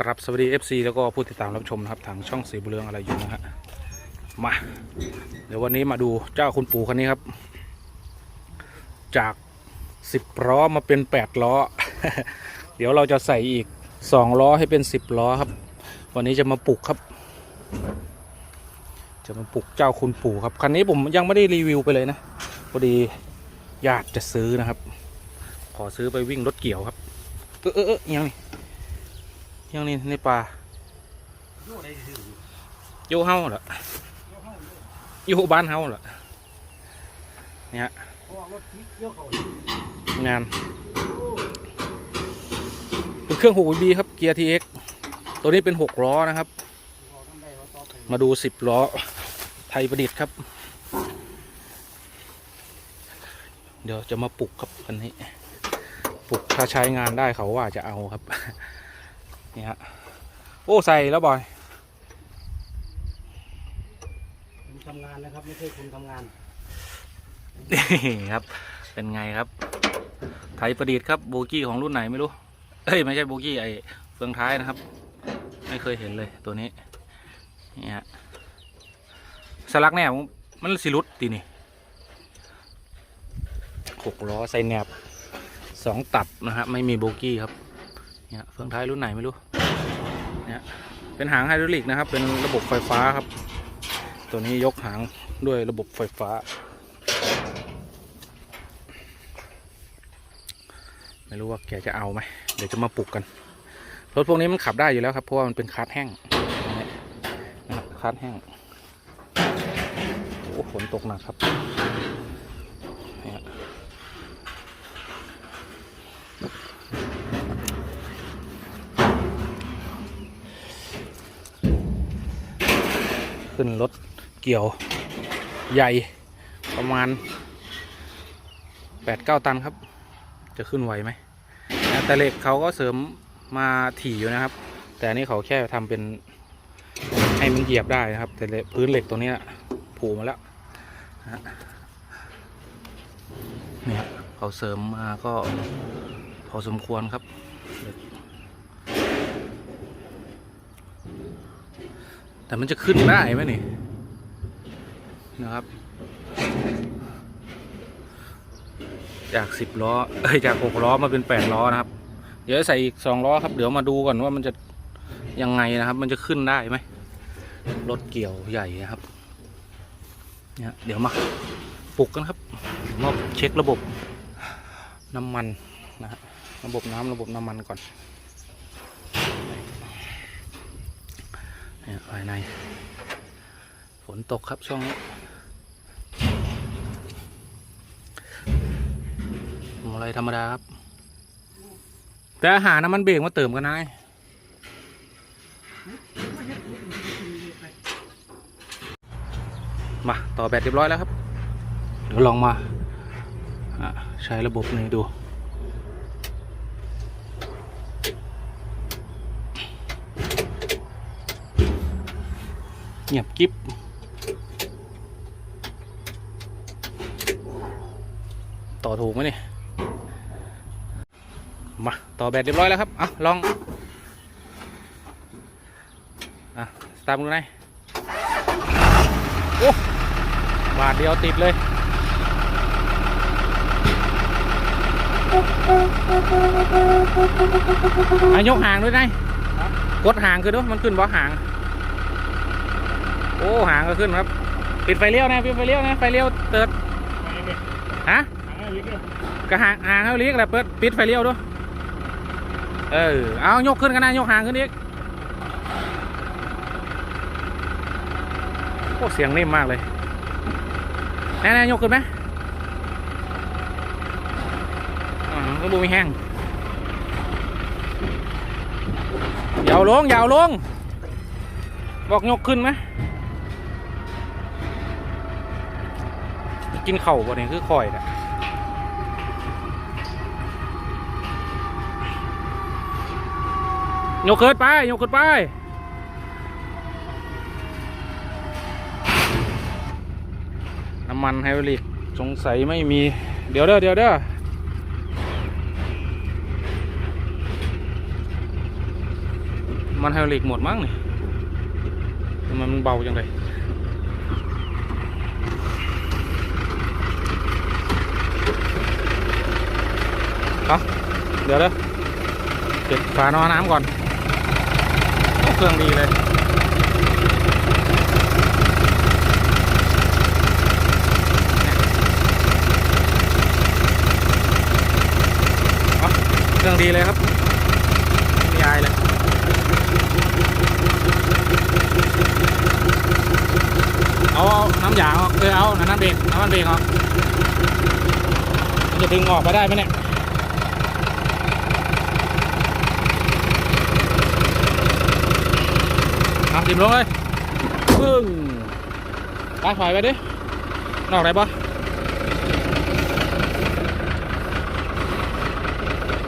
กรับสวัสดี FC แล้วก็ผู้ติดตามรับชมนะครับทางช่องสีบุเรืองอะไรอยู่นะฮะมา เดี๋ยววันนี้มาดูเจ้าคุณปู่คันนี้ครับ จากสิบล้อมาเป็นแปดล้อ เดี๋ยวเราจะใส่อีกสองล้อให้เป็นสิบล้อครับ วันนี้จะมาปลุกครับ จะมาปลุกเจ้าคุณปู่ครับคันนี้ผมยังไม่ได้รีวิวไปเลยนะพอดีญาติจะซื้อนะครับ ขอซื้อไปวิ่งรถเกี่ยวครับ เออเออเออยังนี่ ยังนี่ในป่าโย่เฮาเหรอโย่บ้านเฮาเหรอเนี่ยงานเป็นเครื่อง6 b ครับเกียร์ TX ตัวนี้เป็น6ล้อนะครับ มาดู10ล้อไทยประดิษฐ์ครับ เดี๋ยวจะมาปลุกครับคันนี้ปลุกถ้าใช้งานได้เขาว่าจะเอาครับ นี่ฮะ โอ้ใส่แล้วบอยคุณทำงานนะครับ ไม่ใช่คุณทำงาน นี่ครับ เป็นไงครับไทยประดิษฐ์ครับโบกี้ของรุ่นไหนไม่รู้ เอ้ย ไม่ใช่โบกี้ไอเฟืองท้ายนะครับ ไม่เคยเห็นเลยตัวนี้ นี่ฮะ สลักแนบมันสิรุดตีนี่หกล้อใส่แนบสองตับนะฮะ ไม่มีโบกี้ครับเนี่ยเฟืองท้ายรุ่นไหนไม่รู้ เนี่ยเป็นหางไฮดรอลิกนะครับ เป็นระบบไฟฟ้าครับ ตัวนี้ยกหางด้วยระบบไฟฟ้า ไม่รู้ว่าแกจะเอาไหมเดี๋ยวจะมาปลุกกันรถพวกนี้มันขับได้อยู่แล้วครับเพราะว่ามันเป็นคาร์ทแห้งนะครับคาร์ทแห้งโอ้ฝนตกหนักครับเนี่ย ขึ้นรถเกี่ยวใหญ่ประมาณ8-9ตันครับ จะขึ้นไหวไหมนะแต่เหล็กเขาก็เสริมมาถี่อยู่นะครับ แต่อันนี้เขาแค่ทำเป็นให้มันเหยียบได้นะครับ แต่พื้นเหล็กตัวนี้ผูมาแล้วเนี่ยเขาเสริมมาก็พอสมควรครับเหล็ก แต่มันจะขึ้นได้ไหมนี่นะครับ จากสิบล้อเอ้ยจากหกล้อมาเป็นแปดล้อนะครับ เดี๋ยวใส่อีกสองล้อครับ เดี๋ยวมาดูก่อนว่ามันจะยังไงนะครับ มันจะขึ้นได้ไหมรถเกี่ยวใหญ่นะครับเนี่ยเดี๋ยวมาปลุกกันครับมาเช็คระบบน้ำมันนะฮะระบบน้ำระบบน้ำมันก่อน เนี่ยภายใน ฝนตกครับช่วงนี้อะไรธรรมดาครับ แต่หาน้ำมันเบรกมาเติมกันนายมาต่อแบตเรียบร้อยแล้วครับ เดี๋ยวลองมาใช้ระบบนี้ดู งียบกิ๊บต่อถูกไหมนี่มาต่อแบตเรียบร้อยแล้วครับอะลองอะตามดูไหนอยโอ้บาทเดียวติดเลยอายกห่างด้วยนายกดห่างคือด้วยมันขึ้นบ่ห่าง โอ้ห่างก็ขึ้นครับ ปิดไฟเลี้ยวนะปิดไฟเลี้ยวนะไฟเลี้ยวเติร์ดฮะก็ห่างห่างเท่านี้แหละเปิดปิดไฟเลี้ยวด้วยเออเอายกขึ้นกันนะยกห่างขึ้นอีกโอ้เสียงนิ่มมากเลยแน่ๆยกขึ้นไหมอ่าก็บูมีแห้งยาวลงยาวลงบอกยกขึ้นไหม กินเข่าบ่เนี่ยคือคอยนะโยกขึ้นไปโยกขึ้นไปน้ำมันไฮดรอลิกสงสัยไม่มี เดี๋ยวเด้อเดี๋ยวเด้อมันไฮดรอลิกหมดมั้งนี่ทำไมมันเบาจังเลย เอาเดี๋ยวเด้อเก็บฝานอน้ำก่อนเครื่องดีเลยเครื่องดีเลยครับไม่มีอายเลยเอาน้ำยางออกเออเอาน้ำมันเบรกน้ำมันเบรกออกจะดึงออกมาได้ไหมเนี่ยเอาติมลงเลยปึ้งไปถอยไปดินอกไหนปะ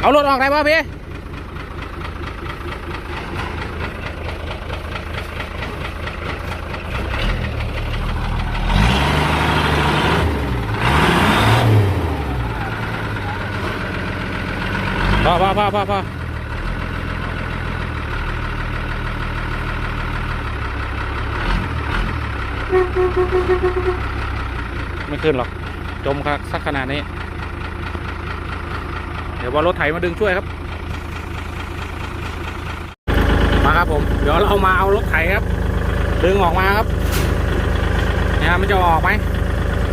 เอารถออกได้ปะพี่พอพอพอพอ ไม่ขึ้นหรอก จมครับสักขนาดนี้ เดี๋ยวว่ารถไถมาดึงช่วยครับ มาครับผม เดี๋ยวเรามาเอารถไถครับ ดึงออกมาครับเนี่ยมันจะออกไหม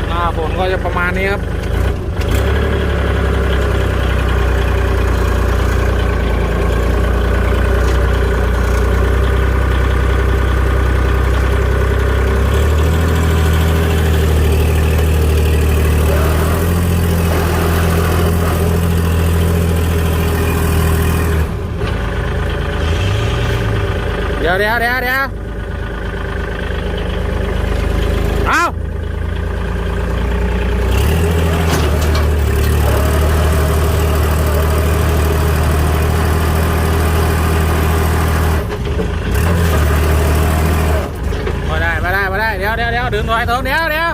หน้าฝนก็จะประมาณนี้ครับ ดี๋ยวเดี๋ยวเดี๋ยวเดี๋ยวเอาไม่ได้ไม่ได้ไม่ได้เดี๋ยวเดี๋ยวเดี๋ยวดึงหน่อยเถอะเดี๋ยวเดี๋ยว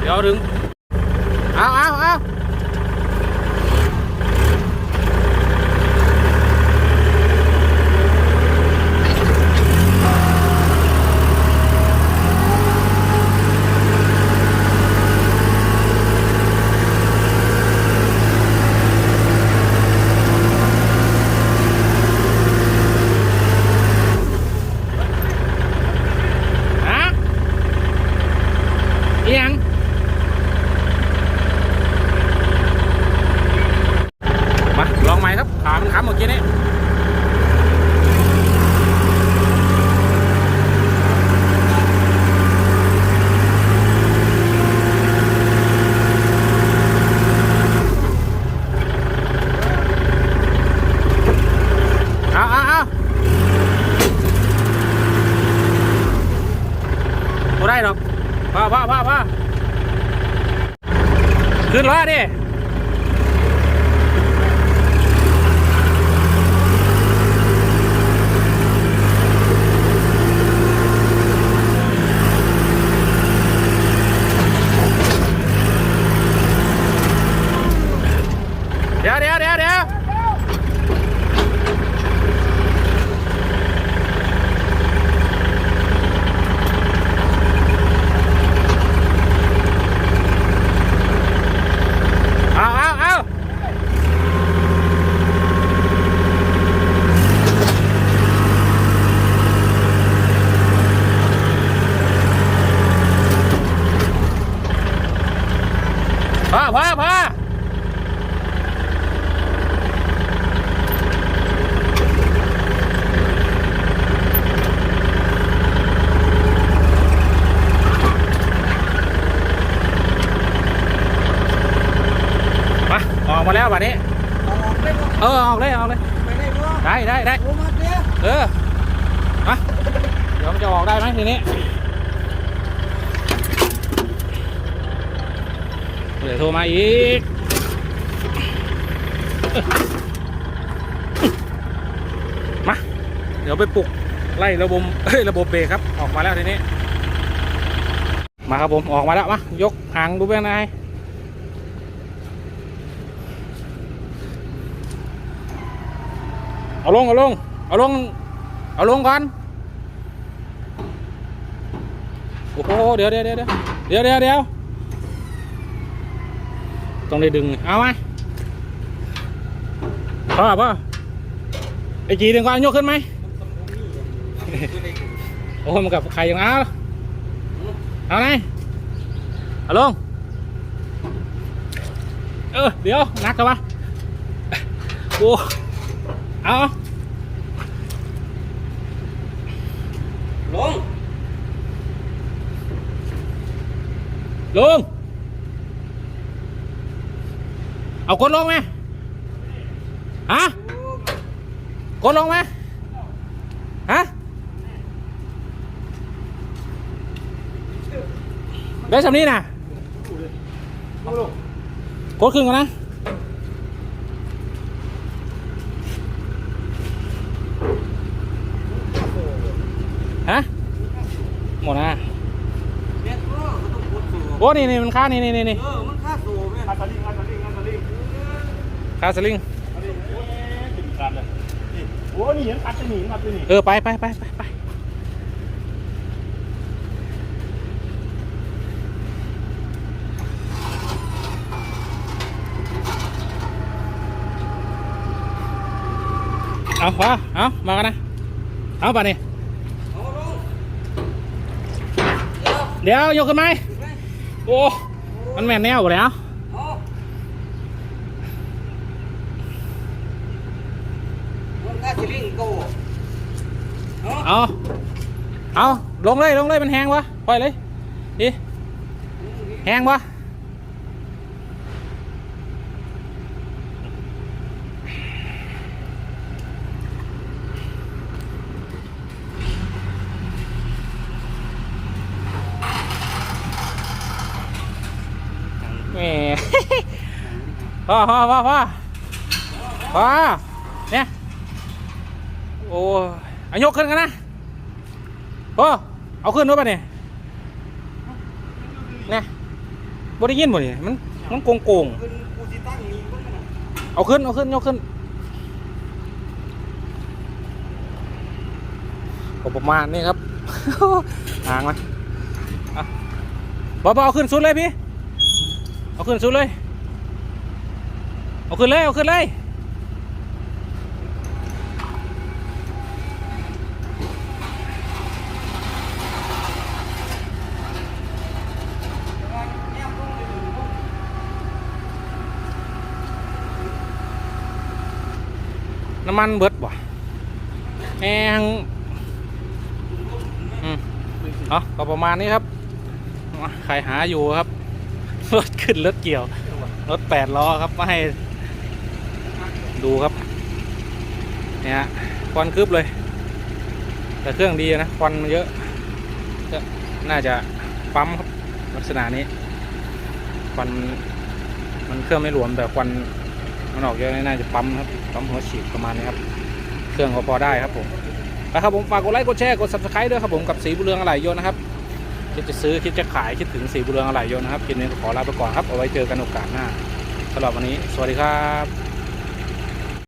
เดี๋ยวดึงเอาเอาเอาฮะเอียง มาลองใหม่ครับขามันค้ำเมื่อกี้นี้เอาเอาเอาไม่ได้หรอกพ่อพ่อพ่อพ่อ ขึ้นล้อดิเดี๋ยวเดี๋ยวเดี๋ยวเดี๋ยวเอาเอาเอาพอพอพอ มา ออกมาแล้วบัดนี้ ออกได้บ่เออออกเลยออกเลย ไปได้บ่ได้ได้ได้ โอ้มาเด้อเออมาเดี๋ยวมันจะออกได้ไหมทีนี้เดี๋ยวโทรมาอีก มา เดี๋ยวไปปลุกไล่ระบบเอ้ยระบบเบรกครับ ออกมาแล้วทีนี้ มาครับผมออกมาแล้วมายกหางดูเบื้องใน เอาลง เอาลง เอาลง เอาลงก่อน โอ้โห เดี๋ยวเดี๋ยวเดี๋ยวเดี๋ยวเดี๋ยวเดี๋ยวต้องได้ดึง เอาไหมพอป่ะไอ้จีดึงก่อนยกขึ้นไหมโอ้ยมันกับใครยังเอาเอาไงเอาลง เออ เดี๋ยวนักกันปะโอ้ เอาลงลงเอากดลงไหมฮะกดลงไหมฮะได้สำนี้นะเอาลงกดขึ้นกันนะ ฮะ หมดนะ เม็ดก็ต้องกดสูบ โอ้นี่นี่มันค่านี่นี่นี่นี่เออมันค่าสูบแม่ค่าสลิงค่าสลิงค่าสลิงค่าสลิงสลิงโอ้ยถึงกันเลยนี่โอ้นี่ยังอัดจะหนีอัดจะหนีเออไปไปไปไปไปเอาวะเอามากันนะเอาไปนี่เอาลงเดี๋ยวยกขึ้นไหม โอ้ มันแม่นแนวหมดแล้วเอามันค่าสลิงโตเอาเอาเอาลงเลย ลงเลย มันแห้งวะปล่อยเลยดิแห้งวะแหม พ่อพ่อพ่อพ่อพ่อเนี่ยโอ้ยอายกขึ้นกันนะพ่อเอาขึ้นด้วยป่ะเนี่ยเนี่ยบ่ได้ยินบ่เนี่ยมันมันโกงโกงเพิ่นน่ะๆเอาขึ้นเอาขึ้นยกขึ้นประมาณนี้ครับห่างไหมอะบ่บ่เอาขึ้นสุดเลยพี่ เอาขึ้นสุดเลย เอาขึ้นเลย เอาขึ้นเลยน้ำมันเบิดบ่แหงอืมเอก็ประมาณนี้ครับใครหาอยู่ครับ รถขึ้นรถเกี่ยว รถแปดล้อครับไมาให้ ดูครับเนี่ยฮะควันคืบเลย แต่เครื่องดีนะควันมันเยอะก็น่าจะปั๊มครับลักษณะนี้ควันมันเครื่องไม่หลวมแต่ควันมันออกเยอะน่าจะปั๊มครับปั๊มหัวฉีดประมาณนี้ครับเครื่องก็พอได้ครับผมนะครับผมฝากกดไลค์กดแชร์กด subscribe ด้วยครับผมกับสีบุเรืองอะไหล่ยนต์นะครับคิดจะซื้อคิดจะขายคิดถึงสีบุเรืองอะไหล่ยนต์นะครับคลิปนี้ก็ขอลาไปก่อนครับเอาไว้เจอกันโอกาสหน้าสำหรับวันนี้ สวัสดีครับ